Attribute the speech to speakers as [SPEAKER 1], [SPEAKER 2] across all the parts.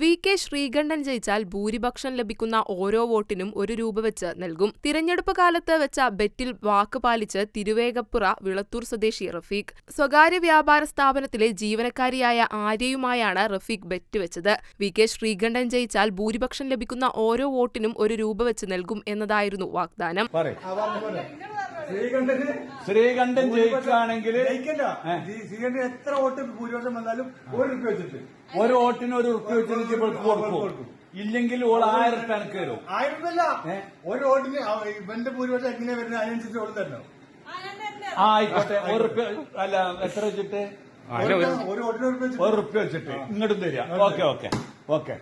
[SPEAKER 1] V K Sreekandan ജയിച്ചാൽ ഭൂരിപക്ഷം ലഭിക്കുന്ന ഓരോ വോട്ടിനും ഒരു രൂപ വെച്ച് നൽകും. തിരഞ്ഞെടുപ്പ് കാലത്ത് വെച്ച ബെറ്റിൽ വാക്ക് പാലിച്ച് തിരുവേഗപ്പുറ വിളത്തൂർ സ്വദേശി റഫീഖ്. സ്വകാര്യ വ്യാപാര സ്ഥാപനത്തിലെ ജീവനക്കാരിയായ ആര്യയുമായാണ് റഫീഖ് ബെറ്റ് വെച്ചത്. വി കെ ശ്രീകണ്ഠൻ ജയിച്ചാൽ ഭൂരിപക്ഷം ലഭിക്കുന്ന ഓരോ വോട്ടിനും ഒരു രൂപ വെച്ച് നൽകും എന്നതായിരുന്നു വാഗ്ദാനം.
[SPEAKER 2] ശ്രീകണ്ഠന്
[SPEAKER 3] ശ്രീകണ്ഠൻ ജയിക്കുകയാണെങ്കിൽ
[SPEAKER 2] ജയിക്കണ്ട. ശ്രീകണ്ഠൻ എത്ര വോട്ട് ഭൂരിപക്ഷം വന്നാലും ഒരു റുപ്യ വെച്ചിട്ട്.
[SPEAKER 3] ഒരു വോട്ടിന് ഒരു ഉറുപ്പ് വെച്ചിട്ട് ഇവൾക്ക് കൊടുക്കും. ഇല്ലെങ്കിൽ ഓൾ ആയിരം കണക്ക് വരും.
[SPEAKER 2] ആയിരം അല്ല ഒരു വോട്ടിന് ഇവന്റെ ഭൂരിപക്ഷം എങ്ങനെയാ വരുന്നത്? അതിനനുസരിച്ച് ഓൾ
[SPEAKER 3] ആ ആയിക്കോട്ടെ. ഒരു റുപ്യ അല്ല എത്ര വെച്ചിട്ട്?
[SPEAKER 2] ഒരു റുപ്യ വെച്ചിട്ട്.
[SPEAKER 3] ഒരു റുപ്യ വെച്ചിട്ട് ഇങ്ങോട്ടും തരിക. Okay okay okay.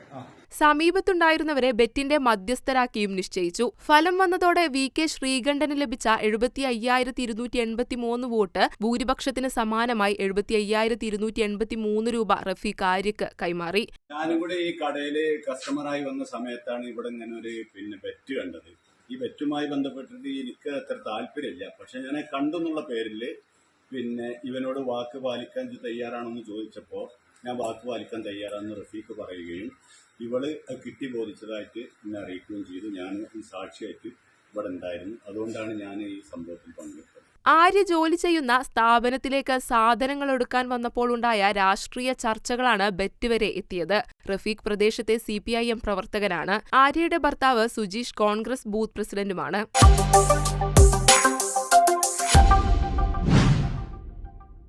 [SPEAKER 1] സമീപത്തുണ്ടായിരുന്നവരെ ബെറ്റിന്റെ മധ്യസ്ഥരാക്കിയും നിശ്ചയിച്ചു. ഫലം വന്നതോടെ വി കെ ശ്രീകണ്ഠന് ലഭിച്ച എഴുപത്തി അയ്യായിരത്തി ഇരുന്നൂറ്റി എൺപത്തി മൂന്ന് വോട്ട് ഭൂരിപക്ഷത്തിന് സമാനമായി എഴുപത്തി അയ്യായിരത്തി ഇരുന്നൂറ്റി എൺപത്തി മൂന്ന് രൂപ റഫീഖ് ആര്യക്ക് കൈമാറി.
[SPEAKER 4] ഞാനും കൂടെ ഈ കടയിൽ കസ്റ്റമറായി വന്ന സമയത്താണ് ഇവിടെ ഇങ്ങനെ ഒരു പിന്നെ ബെറ്റ് കണ്ടത്. ഈ ബെറ്റുമായി ബന്ധപ്പെട്ടിട്ട് എനിക്ക് അത്ര താല്പര്യമില്ല. പക്ഷെ ഞാൻ കണ്ടെന്നുള്ള പേരിൽ പേരിൽ പിന്നെ ഇവനോട് വാക്ക് പാലിക്കാൻ തയ്യാറാണെന്ന് ചോദിച്ചപ്പോൾ ഞാൻ വാക്ക് പാലിക്കാൻ തയ്യാറാണെന്ന് റഫീഖ് പറയുകയും ഇവൾ കിട്ടി ബോധിച്ചതായിട്ട് എന്നെ അറിയിക്കുകയും ചെയ്തു. ഞാൻ സാക്ഷിയായിട്ട് ഇവിടെ ഉണ്ടായിരുന്നു. അതുകൊണ്ടാണ് ഞാൻ ഈ സംഭവത്തിൽ പങ്കെടുത്തത്.
[SPEAKER 1] ആര്യ ജോലി ചെയ്യുന്ന സ്ഥാപനത്തിലേക്ക് സാധനങ്ങൾ എടുക്കാൻ വന്നപ്പോൾ ഉണ്ടായ രാഷ്ട്രീയ ചർച്ചകളാണ് ബെറ്റ് വരെ എത്തിയത്. റഫീഖ് പ്രദേശത്തെ സി പി ഐ എം പ്രവർത്തകനാണ്. ആര്യയുടെ ഭർത്താവ് സുജീഷ് കോൺഗ്രസ് ബൂത്ത് പ്രസിഡന്റുമാണ്.